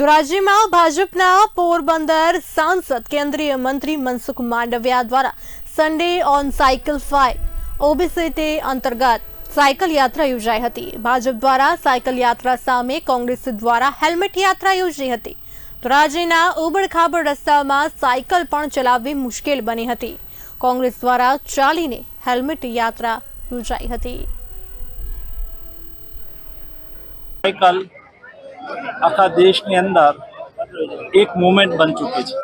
ધોરાજીમાં ભાજપના પોરબંદર સાંસદ કેન્દ્રીય મંત્રી મનસુખ માંડવિયા દ્વારા Sunday on cycle fight obesity અંતર્ગત સાયકલ યાત્રા યોજાઈ હતી. ભાજપ દ્વારા સાયકલ યાત્રા સામે કોંગ્રેસ દ્વારા હેલ્મેટ યાત્રા યોજી હતી. ધોરાજીના ઉબડખાબડ રસ્તામાં સાયકલ પણ ચલાવવી મુશ્કેલ બની હતી. કોંગ્રેસ દ્વારા ચાલીને હેલ્મેટ યાત્રા યોજાઈ હતી. સાયકલ આખા દેશની અંદર એક મુવમેન્ટ બની ચૂકી છે.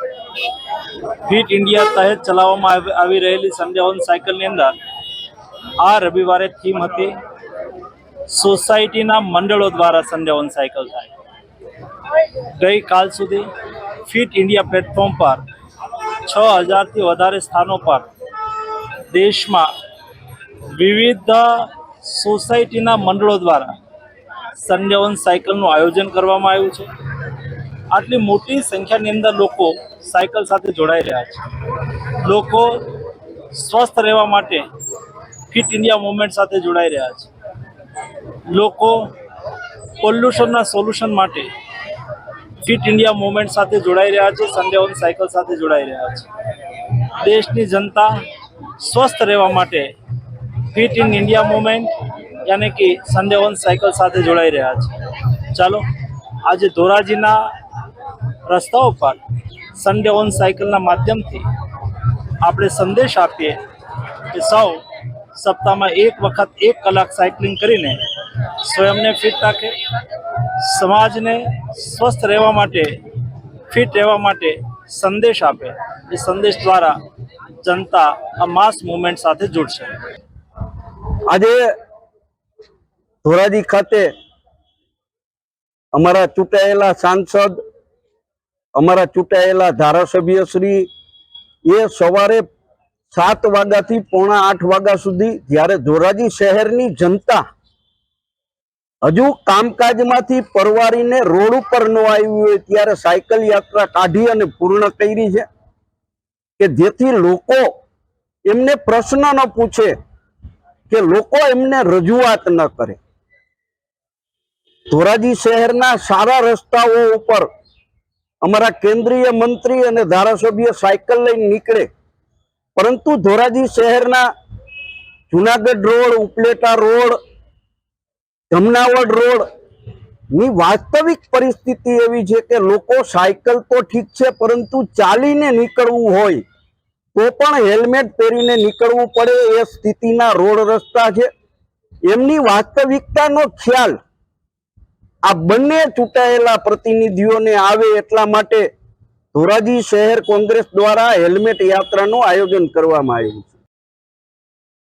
ફિટ ઇન્ડિયા તહેત ચલાવવામાં આવી- રહેલી ઓન સાયકલની અંદર આ રવિવારે થીમ હતી સોસાયટીના મંડળો દ્વારા સન્ડે સાયકલ થાય. ગઈકાલ સુધી ફિટ ઇન્ડિયા પ્લેટફોર્મ પર છ હજારથી વધારે સ્થાનો પર દેશમાં વિવિધ સોસાયટીના મંડળો દ્વારા સન્ડે સાયકલનું આયોજન કરવામાં આવ્યું છે. આટલી મોટી સંખ્યાની અંદર લોકો સાયકલ સાથે જોડાઈ રહ્યા છે. લોકો સ્વસ્થ રહેવા માટે ફિટ ઇન્ડિયા મુવમેન્ટ સાથે જોડાઈ રહ્યા છે. લોકો પોલ્યુશનના સોલ્યુશન માટે ફિટ ઇન્ડિયા મુવમેન્ટ સાથે જોડાઈ રહ્યા છે ઓન સાયકલ સાથે જોડાઈ રહ્યા છે. દેશની જનતા સ્વસ્થ રહેવા માટે ફિટ ઇન ઇન્ડિયા મુવમેન્ટ યાની કે ઓન સાયકલ સાથે જોડાઈ રહ્યા છે. ચાલો, આજે ધોરાજીના રસ્તાઓ પર સન્ડે ઓન સાયકલના માધ્યમથી આપણે સંદેશ આપીએ કે સૌ સપ્તાહમાં એક વખત એક કલાક સાયકલિંગ કરીને સ્વયંને ફિટ રાખે, સમાજને સ્વસ્થ રહેવા માટે, ફિટ રહેવા માટે સંદેશ આપે. એ સંદેશ દ્વારા જનતા આ માસ મુવમેન્ટ સાથે જોડશે. આજે ધોરાજી ખાતે અમારા ચૂંટાયેલા સાંસદ, અમારા ચૂંટાયેલા ધારાસભ્ય શ્રી, એ સવારે સાત વાગ્યાથી પોણા આઠ વાગ્યા સુધી જ્યારે ધોરાજી શહેરની જનતા હજુ કામકાજમાંથી પરવારીને રોડ ઉપર ન આવી હોય ત્યારે સાયકલ યાત્રા કાઢી અને પૂર્ણ કરી છે કે જેથી લોકો એમને પ્રશ્ન ન પૂછે કે લોકો એમને રજૂઆત ન કરે. ધોરાજી શહેરના સારા રસ્તાઓ ઉપર અમારા કેન્દ્રીય મંત્રી અને ધારાસભ્ય સાયકલ લઈને નીકળે. પરંતુ ધોરાજી શહેરના જુનાગઢ રોડ, ઉપલેટા રોડ, જમનાવડ રોડની વાસ્તવિક પરિસ્થિતિ એવી છે કે લોકો સાયકલ તો ઠીક છે, પરંતુ ચાલીને નીકળવું હોય તો પણ હેલ્મેટ પહેરીને નીકળવું પડે એ સ્થિતિના રોડ રસ્તા છે. એમની વાસ્તવિકતાનો ખ્યાલ આ બંને ચૂંટાયેલા પ્રતિનિધિઓને આવે એટલા માટે ધોરાજી શહેર કોંગ્રેસ દ્વારા હેલ્મેટ યાત્રાનું આયોજન કરવામાં આવ્યું છે.